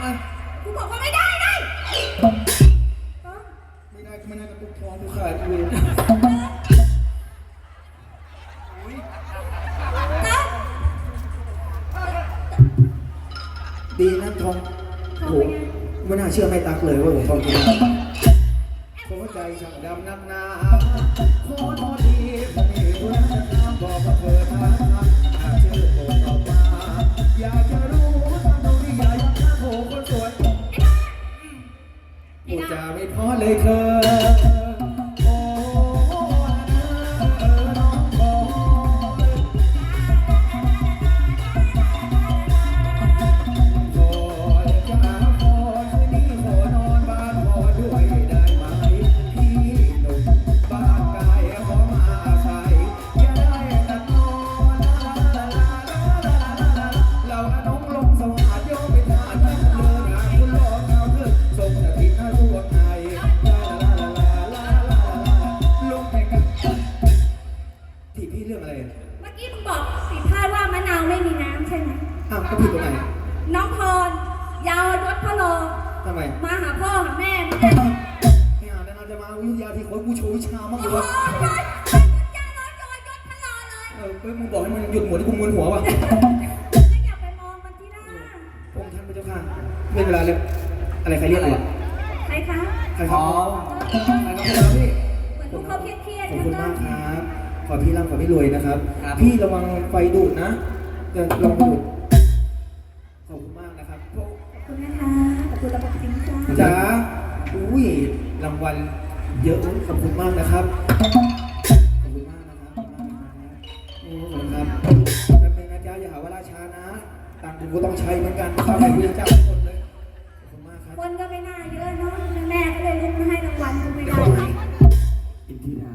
เอ้ยกูบอกว่าไม่ได้ไงเออไม่ได้ก็ไม่ได้กระตุกท้องกูขาดเลยเอ้าดีนะทองโอ้โหไม่น่าเชื่อไม่ตักเลยว่าผมทองกินผมเข้าใจช่างดำนักหนาขอโทษทีผมไม่รู้นะจะทำบอกกับเธอ ไม่พอเลยเธอ ไหมอ้าวก็ผิดตรงไหนน้องพรยาวรถพะโลทำไมมาหาพ่อหาแม่ไม่ได้ไม่เอาแล้วเราจะมาวิทยาที่คนกูโชว์วิชามั่งโอ้ดีโหวะยายร้อยยอยยศพะโลเลยเออเฮ้ยมึงบอกให้มันหยุดหมุนที่กูมึนหัววะไม่อยากไปมองมันที่หน้าพระองค์ท่านพระเจ้าค่ะไม่เวลาเลยอะไรใครเรียกอะไรใครคะใครครับใครครับพี่เหมือนพวกเขาเครียดขๆอบกันคุณนะมากครับ ขอพี่ร่ำขอพี่รวยนะครับ พี่ระวังไฟดูดนะเดี๋ยวลองดูด คุณนะคะ ขอบคุณระบบจริงจ้าจ๋าอุ้ยรางวัลเยอะขอบคุณมากนะครับ ขอบคุณมากนะครับขอบคุณมากนะครับโอ้ขอบคุณครับแป๊บนึงนะจ๊ะอย่าหาว่าราชานะตังค์กูก็ต้องใช้เหมือนกันเข้าไหนกูจะจ้างหมดเลยขอบคุณมากครับคนก็ไม่น่าเยอะเนาะแม่ก็เลยลุกมาให้รางวัลกูไม่ได้อินทิรา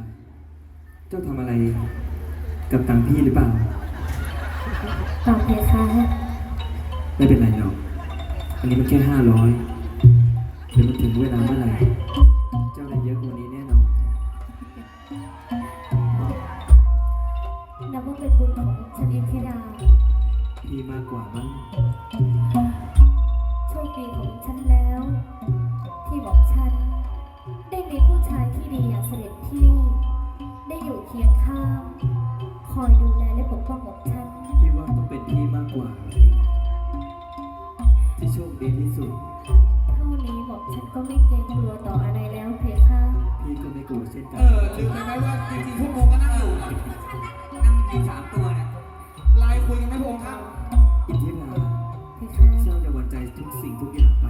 เจ้าทำอะไรกับตังพี่หรือเปล่า ตอบเพคะไม่เป็นไรหรอก อันนี้มันแค่ห้าร้อยเดี๋ยวมันถึงเวลาเมื่อไหร่ เจ้าได้เยอะกว่านี้แน่นอน นับว่าเป็นบุญของชนิดธิดาพี่มากกว่ามั้งโชคดีของฉันแล้ว ที่บอกฉัน ได้มีผู้ชายที่ดีอย่างเสด็จพี่ได้อยู่เคียงข้างคอยดูแลและปกป้องของฉัน พี่ว่าต้องเป็นพี่มากกว่า ที่โชคดีที่สุด เท่านี้บอกฉันก็ไม่เกรงกลัวต่ออะไรแล้วเพคะพี่ก็ไม่กลัวเช่นกัเอนอลืมไปไหมว่าจริงๆพวกโมก็นั่งอยู่นั่งอยู่สามตัวเนี่ยไลน์คุยกันไหมพระองค์ครับอินทิราเพคะเจ้าจะหวันใจทุกสิ่งทุกอย่างไป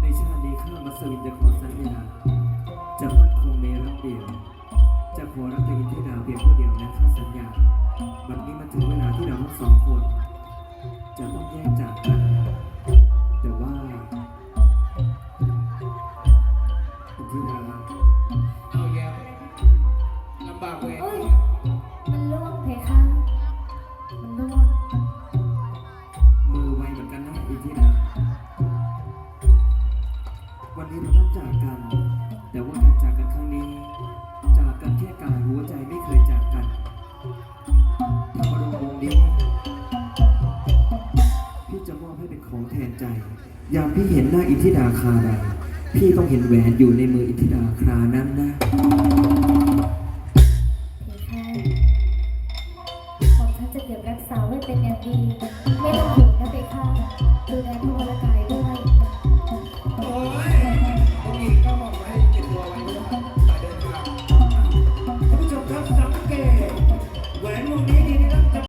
ในชาตินี้ข้ามัสวินจะขอสัญญาจะมั่นคงในรักเดียว จะขอรักแต่อินทิราเพียงผู้เดียวและข้าสัญญา วันนี้เราต้องจากกัน แต่ว่าการจากกันครั้งนี้ จากกันแค่กายหัวใจไม่เคยจากกันธรรมรงองค์นี้พี่จะมอบให้เป็นของแทนใจ ยามพี่เห็นหน้าอิทธิดาคาใดพี่ต้องเห็นแหวนอยู่ในมืออิทธิดาครานั้นนะขอบฉันจะเก็บรักษาไว้เป็นอย่างดี ไม่ต้องหยุดนะเบค่ะดูแล